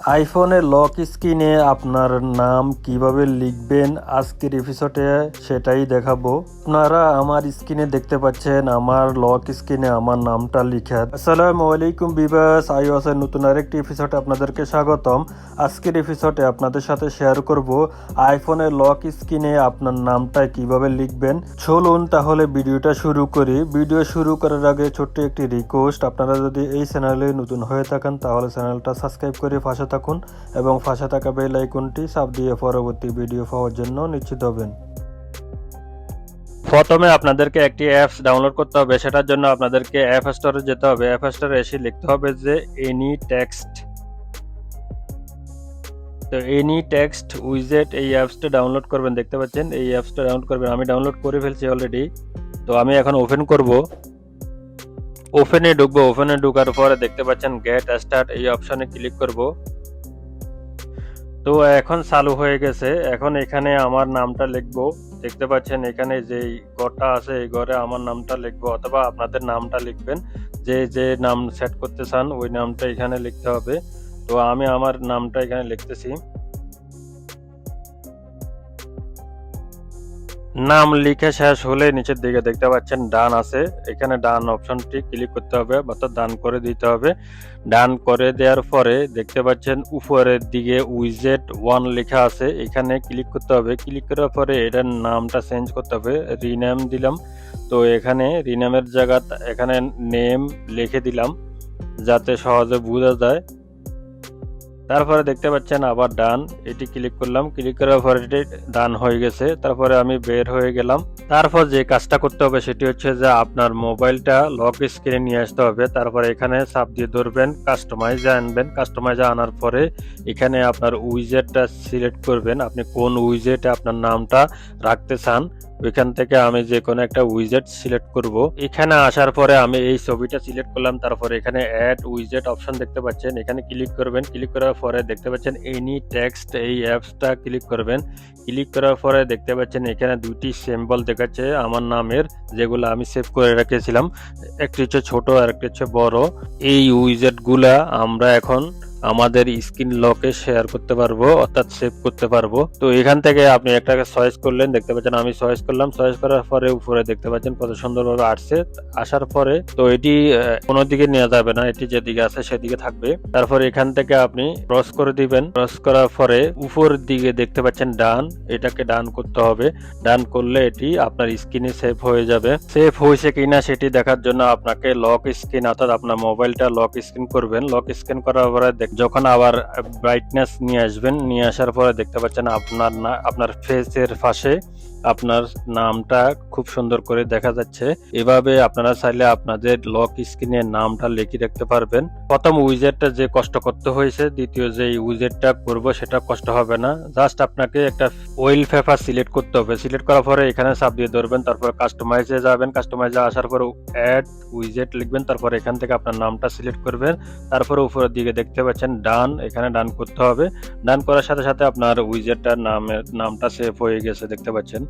আইফোনের লক স্ক্রিনে আপনার নাম কীভাবে লিখবেন আজকের এপিসোডে সেটাই দেখাবো। আপনারা আমার স্ক্রিনে দেখতে পাচ্ছেন, আমার লক স্ক্রিনে আমার নামটা লিখা। আসসালামু আলাইকুম বিবাস আইওয়াসের নতুন আরেকটি এপিসোডে আপনাদেরকে স্বাগতম। আজকের এপিসোডে আপনাদের সাথে শেয়ার করব আইফোনের লক স্ক্রিনে আপনার নামটা কীভাবে লিখবেন। চলুন তাহলে ভিডিওটা শুরু করি। ভিডিও শুরু করার আগে ছোট্ট একটি রিকোয়েস্ট আপনারা যদি এই চ্যানেলে নতুন হয়ে থাকেন, তাহলে চ্যানেলটা সাবস্ক্রাইব করে পাশে থাকুন এবং পাশে থাকা বেল আইকনটি চাপ দিয়ে পরবর্তী ভিডিও পাওয়ার জন্য নিশ্চিত হবেন। প্রথমে আপনাদেরকে একটি অ্যাপস ডাউনলোড করতে হবে। সেটার জন্য আপনাদেরকে অ্যাপ স্টোরে যেতে হবে। অ্যাপ স্টোরে এসে লিখতে হবে যে এনি টেক্সট তো এনি টেক্সট উইজেট এই অ্যাপসটা ডাউনলোড করবেন। দেখতে পাচ্ছেন, এই অ্যাপসটা ডাউনলোড করবেন। আমি ডাউনলোড করে ফেলছি অলরেডি তো আমি এখন ওপেন করব। ওপেনে ঢুকবো। ওপেনে ঢুকার পরে দেখতে পাচ্ছেন গেট স্টার্ট এই অপশানে ক্লিক করব। তো এখন চালু হয়ে গেছে। এখন এখানে আমার নামটা লিখব। দেখতে পাচ্ছেন এখানে যে ঘরটা আছে, এই ঘরে আমার নামটা লিখব অথবা আপনাদের নামটা লিখবেন। যে যে নাম সেট করতে চান, ওই নামটা এখানে লিখতে হবে। তো আমি আমার নামটা এখানে লিখতেছি। নাম লিখে শেষ হলে নিচের দিকে দেখতে পাচ্ছেন ডান আছে। এখানে ডান অপশনটি ক্লিক করতে হবে, অর্থাৎ ডান করে দিতে হবে। ডান করে দেওয়ার পরে দেখতে পাচ্ছেন উপরের দিকে উইজেট ওয়ান লেখা আছে। এখানে ক্লিক করতে হবে। ক্লিক করার পরে এটার নামটা চেঞ্জ করতে হবে। রিনেম দিলাম। তো এখানে রিনেমের জায়গা এখানে নেম লিখে দিলাম, যাতে সহজে বোঝা যায়। তারপরে দেখতে পাচ্ছেন আবার ডান। এটি ক্লিক করলাম। ক্লিক করার পরে এটি ডান হয়ে গেছে। তারপরে আমি বের হয়ে গেলাম। তারপর যে কাজটা করতে হবে সেটি হচ্ছে যে আপনার মোবাইলটা লক স্ক্রিনে নিয়ে আসতে হবে। তারপরে এখানে সাপ দিয়ে ধরবেন কাস্টমাইজে আনবেন। কাস্টমাইজে আনার পরে এখানে আপনার উইজেটটা সিলেক্ট করবেন। আপনি কোন উইজেটে আপনার নামটা রাখতে চান। ওইখান থেকে আমি যে কোনো একটা উইজেট সিলেক্ট করব। এখানে আসার পরে আমি এই ছবিটা সিলেক্ট করলাম, তারপরে এখানে অ্যাড উইজেট অপশন দেখতে পাচ্ছেন। এখানে ক্লিক করবেন। ক্লিক করার পরে দেখতে পাচ্ছেন এনি টেক্সট এই অ্যাপসটা ক্লিক করবেন। ক্লিক করার পরে দেখতে পাচ্ছেন এখানে দুটি সিম্বল দেখাচ্ছে আমার নামের, যেগুলো আমি সেভ করে রেখেছিলাম। একটি হচ্ছে ছোট আর একটি হচ্ছে বড়। এই উইজেটগুলা আমরা এখন আমাদের স্ক্রিন লকে শেয়ার করতে পারব, অর্থাৎ সেভ করতে পারব। তো এখান থেকে আপনি একটাকে চয়েস করলেন, দেখতে পাচ্ছেন আমি চয়েস করলাম। চয়েস করার পরে উপরে দেখতে পাচ্ছেন কত সুন্দরভাবে আসছে। আসার পরে তো এটি কোনো দিকে নেওয়া যাবে না, এটি যেদিকে আছে সেদিকে থাকবে। তারপর এখান থেকে আপনি ক্রস করে দিবেন। ক্রস করার পরে উপর দিকে দেখতে পাচ্ছেন ডান এটাকে ডান করতে হবে। ডান করলে এটি আপনার স্ক্রিনে সেভ হয়ে যাবে। সেভ হয়েছে কিনা সেটি দেখার জন্য আপনাকে লক স্ক্রিন অর্থাৎ আপনার মোবাইলটা লক স্ক্রিন করবেন। লক স্ক্রিন করার পরে যখন আবার ব্রাইটনেস নিয়ে আসবেন, নিয়ে আসার পরে দেখতে পাচ্ছেন আপনার না, আপনার ফেসের পাশে আপনার নামটা খুব সুন্দর করে দেখা যাচ্ছে। এভাবে আপনারা চাইলে আপনাদের লক স্ক্রিনে নামটা লিখে রাখতে পারবেন। প্রথম উইজেটটা যে কষ্ট করতে হয়েছে, দ্বিতীয় যে উইজেটটা করব সেটা কষ্ট হবে না। জাস্ট আপনাকে একটা ওয়েল পেপার সিলেক্ট করতে হবে। সিলেক্ট করার পরে এখানে চাপ দিয়ে ধরবেন, তারপর কাস্টমাইজে যাবেন। কাস্টমাইজে আসার পর অ্যাড উইজেট লিখবেন, তারপর এখান থেকে আপনার নামটা সিলেক্ট করবেন। তারপরে উপরের দিকে দেখতে পাচ্ছেন ডান এখানে ডান করতে হবে। ডান করার সাথে সাথে আপনার উইজেটটার নামের নামটা সেভ হয়ে গেছে, দেখতে পাচ্ছেন।